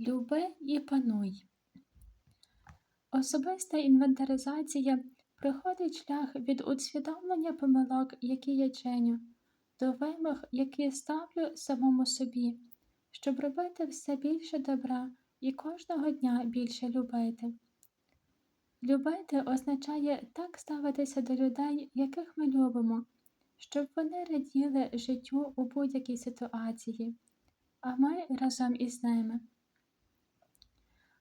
Люби і пануй. Особиста інвентаризація проходить шлях від усвідомлення помилок, які я чиню, до вимог, які ставлю самому собі, щоб робити все більше добра і кожного дня більше любити. Любити означає так ставитися до людей, яких ми любимо, щоб вони раділи життю у будь-якій ситуації, а ми разом із ними.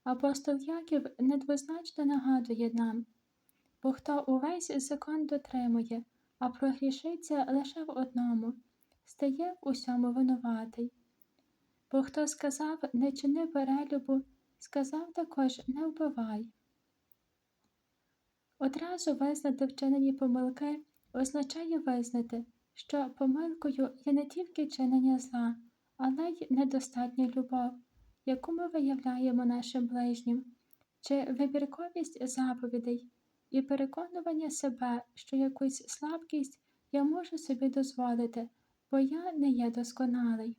Апостол Яків недвозначно нагадує нам, бо хто увесь закон дотримує, а прогрішиться лише в одному, стає в усьому винуватий. Бо хто сказав не чини перелюбу, сказав також не вбивай. Одразу визнати вчинені помилки означає визнати, що помилкою є не тільки чинення зла, але й недостатня любов яку ми виявляємо нашим ближнім, чи вибірковість заповідей і переконування себе, що якусь слабкість я можу собі дозволити, бо я не є досконалий.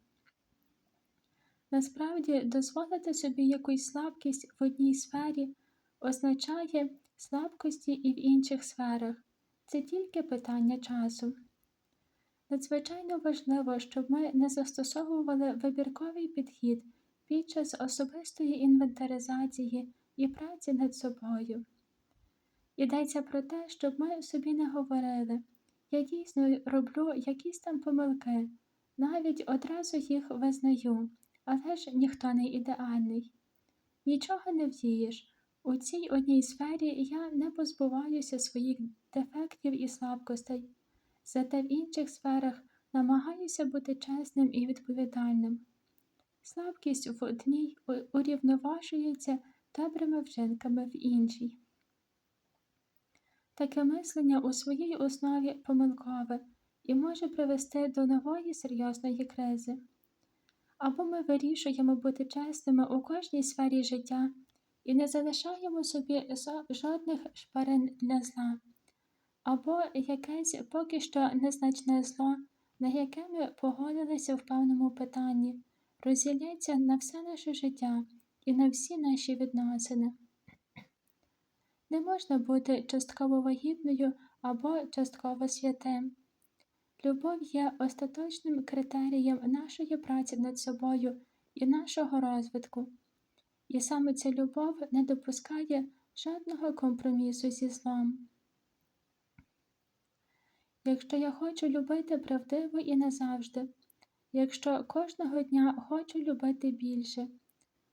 Насправді, дозволити собі якусь слабкість в одній сфері означає слабкості і в інших сферах. Це тільки питання часу. Надзвичайно важливо, щоб ми не застосовували вибірковий підхід під час особистої інвентаризації і праці над собою. Йдеться про те, щоб ми собі не говорили, я дійсно роблю якісь там помилки, навіть одразу їх визнаю, але ж ніхто не ідеальний. Нічого не вдієш. У цій одній сфері я не позбуваюся своїх дефектів і слабкостей, зате в інших сферах намагаюся бути чесним і відповідальним. Слабкість в одній урівноважується добрими вчинками в іншій. Таке мислення у своїй основі помилкове і може привести до нової серйозної кризи. Або ми вирішуємо бути чесними у кожній сфері життя і не залишаємо собі жодних шпарин для зла, або якесь поки що незначне зло, на яке ми погодилися в певному питанні розділяється на все наше життя і на всі наші відносини. Не можна бути частково вагітною або частково святим. Любов є остаточним критерієм нашої праці над собою і нашого розвитку, і саме ця любов не допускає жодного компромісу зі злом. Якщо я хочу любити правдиво і назавжди, Якщо кожного дня хочу любити більше,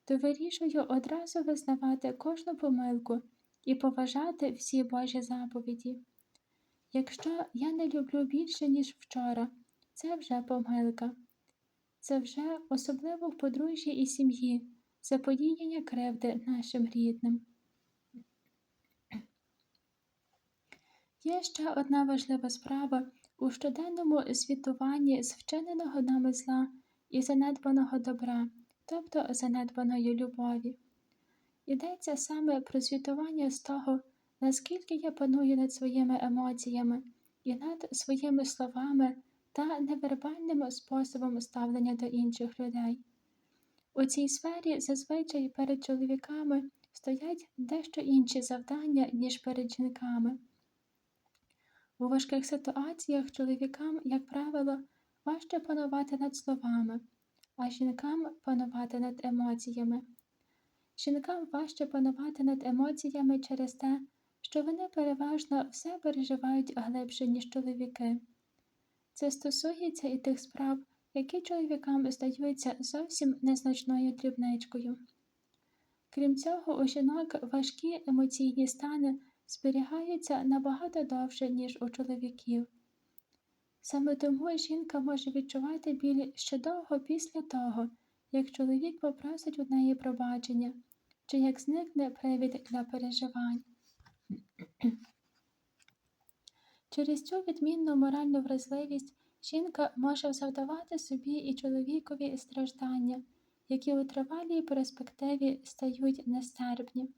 то вирішую одразу визнавати кожну помилку і поважати всі Божі заповіді. Якщо я не люблю більше, ніж вчора, це вже помилка. Це вже особливо в подружжі і сім'ї, заподіяння кривди нашим рідним. Є ще одна важлива справа, у щоденному звітуванні з вчиненого нами зла і занедбаного добра, тобто занедбаної любові. Йдеться саме про звітування з того, наскільки я паную над своїми емоціями і над своїми словами та невербальним способом ставлення до інших людей. У цій сфері зазвичай перед чоловіками стоять дещо інші завдання, ніж перед жінками. У важких ситуаціях чоловікам, як правило, важче панувати над словами, а жінкам панувати над емоціями. Жінкам важче панувати над емоціями через те, що вони переважно все переживають глибше, ніж чоловіки. Це стосується і тих справ, які чоловікам здаються зовсім незначною дрібничкою. Крім цього, у жінок важкі емоційні стани зберігаються набагато довше, ніж у чоловіків. Саме тому жінка може відчувати біль ще довго після того, як чоловік попросить у неї пробачення, чи як зникне привід для переживань. Через цю відмінну моральну вразливість жінка може завдавати собі і чоловікові страждання, які у тривалій перспективі стають нестерпні.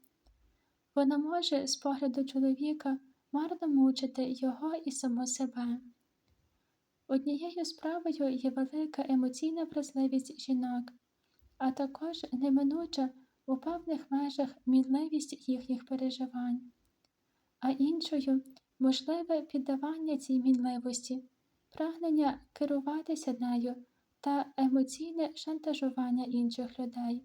Вона може з погляду чоловіка марно мучити його і саму себе. Однією справою є велика емоційна вразливість жінок, а також неминуча у певних межах мінливість їхніх переживань, а іншою можливе піддавання цій мінливості, прагнення керуватися нею та емоційне шантажування інших людей.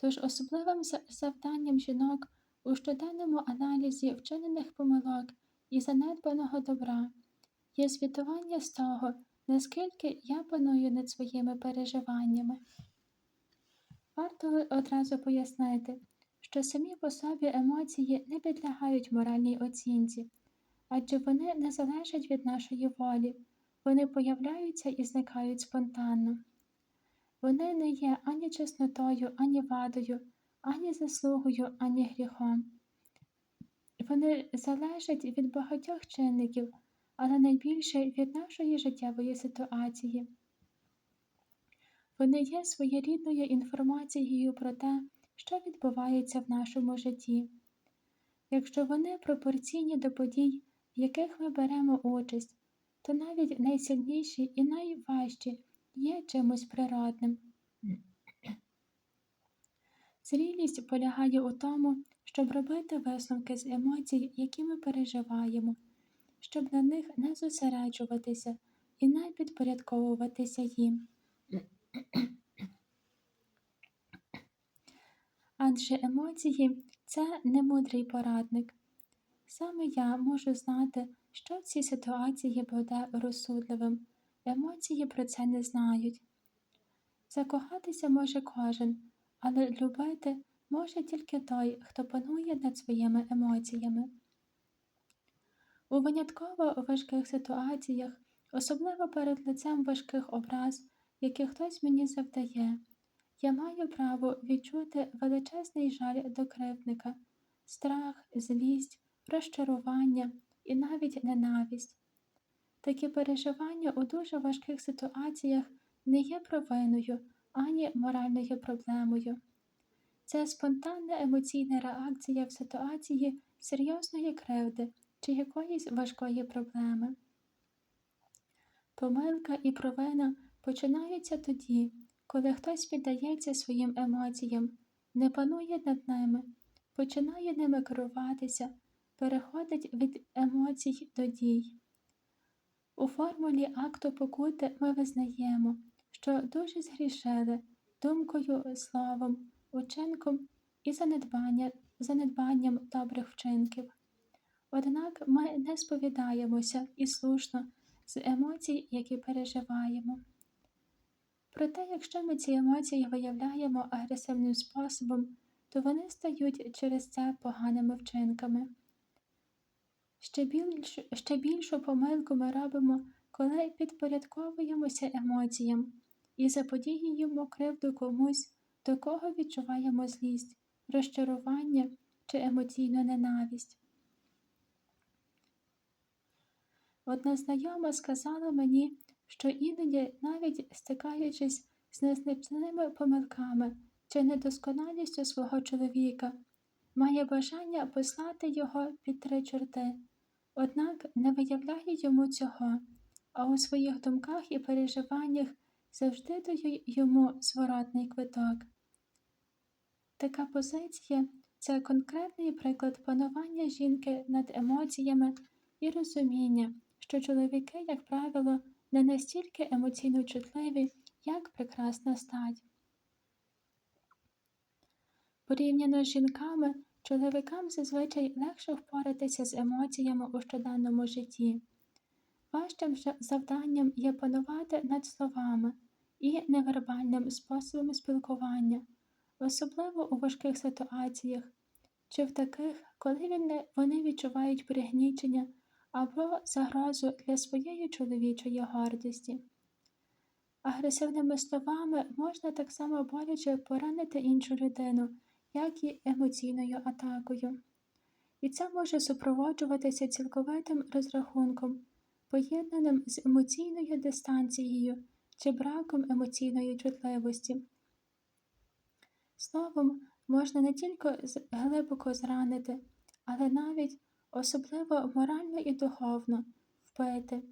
Тож особливим завданням жінок у щоденному аналізі вчинених помилок і занедбаного добра є звітування з того, наскільки я паную над своїми переживаннями. Варто одразу пояснити, що самі по собі емоції не підлягають моральній оцінці, адже вони не залежать від нашої волі, вони появляються і зникають спонтанно. Вони не є ані чеснотою, ані вадою, ані заслугою, ані гріхом. Вони залежать від багатьох чинників, але найбільше від нашої життєвої ситуації. Вони є своєрідною інформацією про те, що відбувається в нашому житті. Якщо вони пропорційні до подій, в яких ми беремо участь, то навіть найсильніші і найважчі є чимось природним. Зрілість полягає у тому, щоб робити висновки з емоцій, які ми переживаємо, щоб на них не зосереджуватися і не підпорядковуватися їм. Адже емоції це не мудрий порадник. Саме я можу знати, що в цій ситуації буде розсудливим. Емоції про це не знають. Закохатися може кожен, але любити може тільки той, хто панує над своїми емоціями. У винятково важких ситуаціях, особливо перед лицем важких образ, які хтось мені завдає, я маю право відчути величезний жаль до кривдника, страх, злість, розчарування і навіть ненависть. Такі переживання у дуже важких ситуаціях не є провиною ані моральною проблемою. Це спонтанна емоційна реакція в ситуації серйозної кривди чи якоїсь важкої проблеми. Помилка і провина починаються тоді, коли хтось піддається своїм емоціям, не панує над ними, починає ними керуватися, переходить від емоцій до дій. У формулі акту покути ми визнаємо, що дуже згрішили думкою, словом, учинком і занедбання, занедбанням добрих вчинків. Однак ми не сповідаємося і слушно з емоцій, які переживаємо. Проте, якщо ми ці емоції виявляємо агресивним способом, то вони стають через це поганими вчинками. Ще, більш, ще більшу помилку ми робимо, коли підпорядковуємося емоціям і заподіюємо кривду комусь, до кого відчуваємо злість, розчарування чи емоційну ненависть. Одна знайома сказала мені, що іноді, навіть стикаючись з незначними помилками чи недосконалістю свого чоловіка, має бажання послати його під три чорти, однак не виявляє йому цього, а у своїх думках і переживаннях завжди дає йому зворотний квиток. Така позиція це конкретний приклад панування жінки над емоціями і розуміння, що чоловіки, як правило, не настільки емоційно чутливі, як прекрасна стать. Порівняно з жінками, чоловікам зазвичай легше впоратися з емоціями у щоденному житті. Важчим завданням є панувати над словами і невербальним способом спілкування, особливо у важких ситуаціях, чи в таких, коли вони- відчувають пригнічення або загрозу для своєї чоловічої гордості. Агресивними словами можна так само боляче поранити іншу людину, як і емоційною атакою. І це може супроводжуватися цілковитим розрахунком, поєднаним з емоційною дистанцією чи браком емоційної чутливості. Словом, можна не тільки глибоко зранити, але навіть особливо морально і духовно вбити,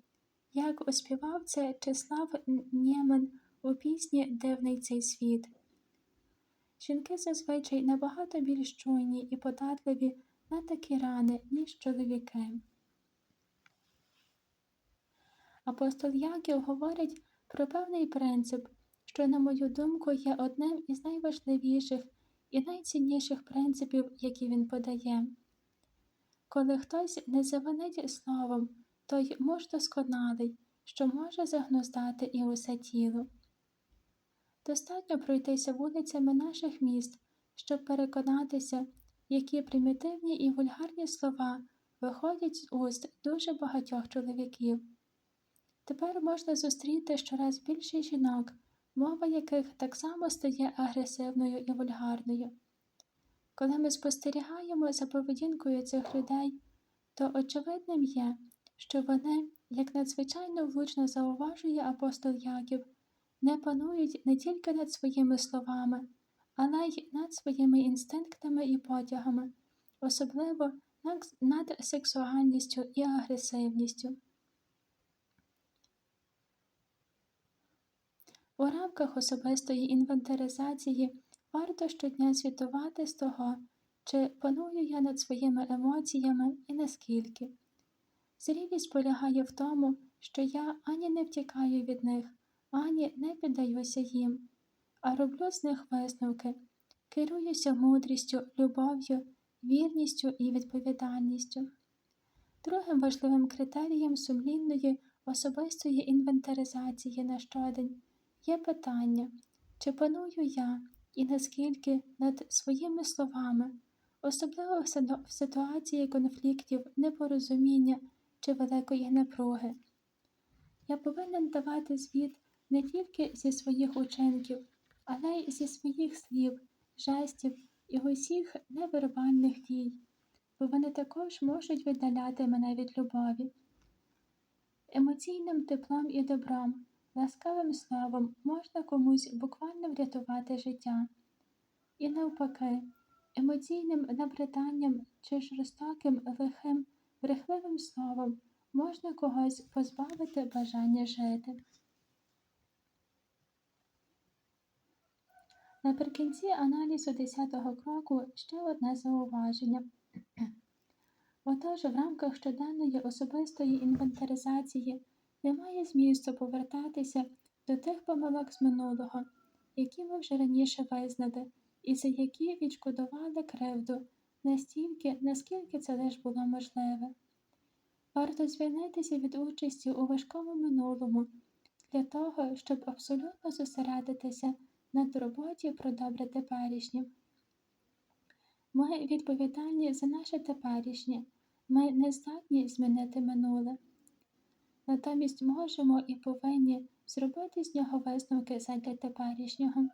як оспівав це Числав Нємен у пісні Дивний цей світ. Жінки зазвичай набагато більш чуйні і податливі на такі рани, ніж чоловіки. Апостол Яків говорить про певний принцип, що, на мою думку, є одним із найважливіших і найцінніших принципів, які він подає. Коли хтось не завинить словом, той муж досконалий, що може загнуздати і усе тіло. Достатньо пройтися вулицями наших міст, щоб переконатися, які примітивні і вульгарні слова виходять з уст дуже багатьох чоловіків. Тепер можна зустріти щораз більше жінок, мова яких так само стає агресивною і вульгарною. Коли ми спостерігаємо за поведінкою цих людей, то очевидним є, що вони, як надзвичайно влучно зауважує апостол Яків, не панують не тільки над своїми словами, але й над своїми інстинктами і потягами, особливо над сексуальністю і агресивністю. У рамках особистої інвентаризації варто щодня звітувати з того, чи паную я над своїми емоціями і наскільки. Зрілість полягає в тому, що я ані не втікаю від них, ані не піддаюся їм, а роблю з них висновки, керуюся мудрістю, любов'ю, вірністю і відповідальністю. Другим важливим критерієм сумлінної особистої інвентаризації на щодень є питання, чи паную я і наскільки над своїми словами, особливо в ситуації конфліктів, непорозуміння чи великої напруги. Я повинен давати звіт не тільки зі своїх учинків, але й зі своїх слів, жестів і усіх невербальних дій, бо вони також можуть віддаляти мене від любові. Емоційним теплом і добром, ласкавим словом можна комусь буквально врятувати життя. І навпаки, емоційним набриданням чи жорстоким лихим, брехливим словом можна когось позбавити бажання жити. Наприкінці аналізу 10-го кроку ще одне зауваження. Отож, в рамках щоденної особистої інвентаризації немає змісту повертатися до тих помилок з минулого, які ми вже раніше визнали, і за які відшкодували кривду настільки, наскільки це лише було можливе. Варто звільнитися від участі у важкому минулому для того, щоб абсолютно зосередитися на турботі про добре теперішнє. Ми відповідальні за наше теперішнє, ми не здатні змінити минуле. Натомість можемо і повинні зробити з нього висновки задля теперішнього.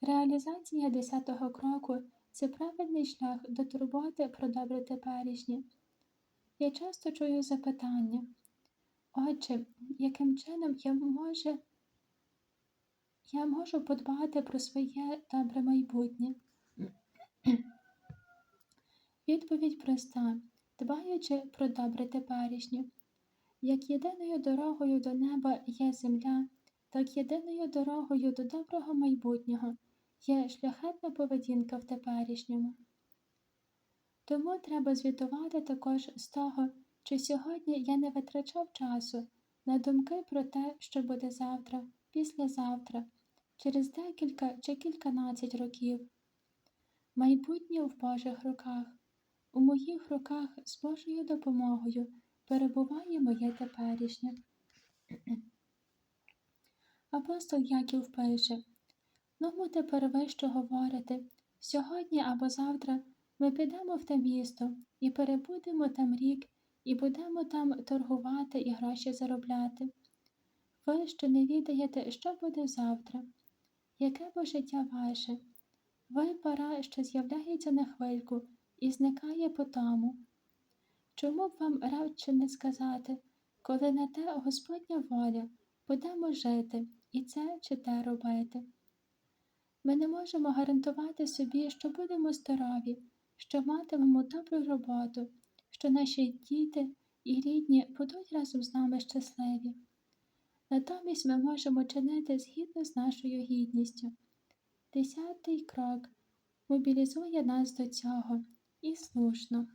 Реалізація десятого кроку це правильний шлях до турботи про добре теперішнє. Я часто чую запитання, отже, яким чином я можу я можу подбати про своє добре майбутнє. Відповідь проста, дбаючи про добре теперішнє. Як єдиною дорогою до неба є земля, так єдиною дорогою до доброго майбутнього є шляхетна поведінка в теперішньому. Тому треба звітувати також з того, чи сьогодні я не витрачав часу на думки про те, що буде завтра, післязавтра, через декілька чи кільканадцять років. Майбутнє в Божих руках, у моїх руках з Божою допомогою перебуває моє теперішнє. Апостол Яків пише Ну, тепер ви що говорите сьогодні або завтра ми підемо в те місто і перебудемо там рік, і будемо там торгувати і гроші заробляти. Ви що не відаєте, що буде завтра, яке бо життя ваше? Ви пора, що з'являється на хвильку і зникає по тому. Чому б вам радше не сказати, коли на те Господня воля, будемо жити і це чи те робити? Ми не можемо гарантувати собі, що будемо здорові, що матимемо добру роботу, що наші діти і рідні будуть разом з нами щасливі. Натомість ми можемо чинити згідно з нашою гідністю. Десятий крок мобілізує нас до цього. І слушно.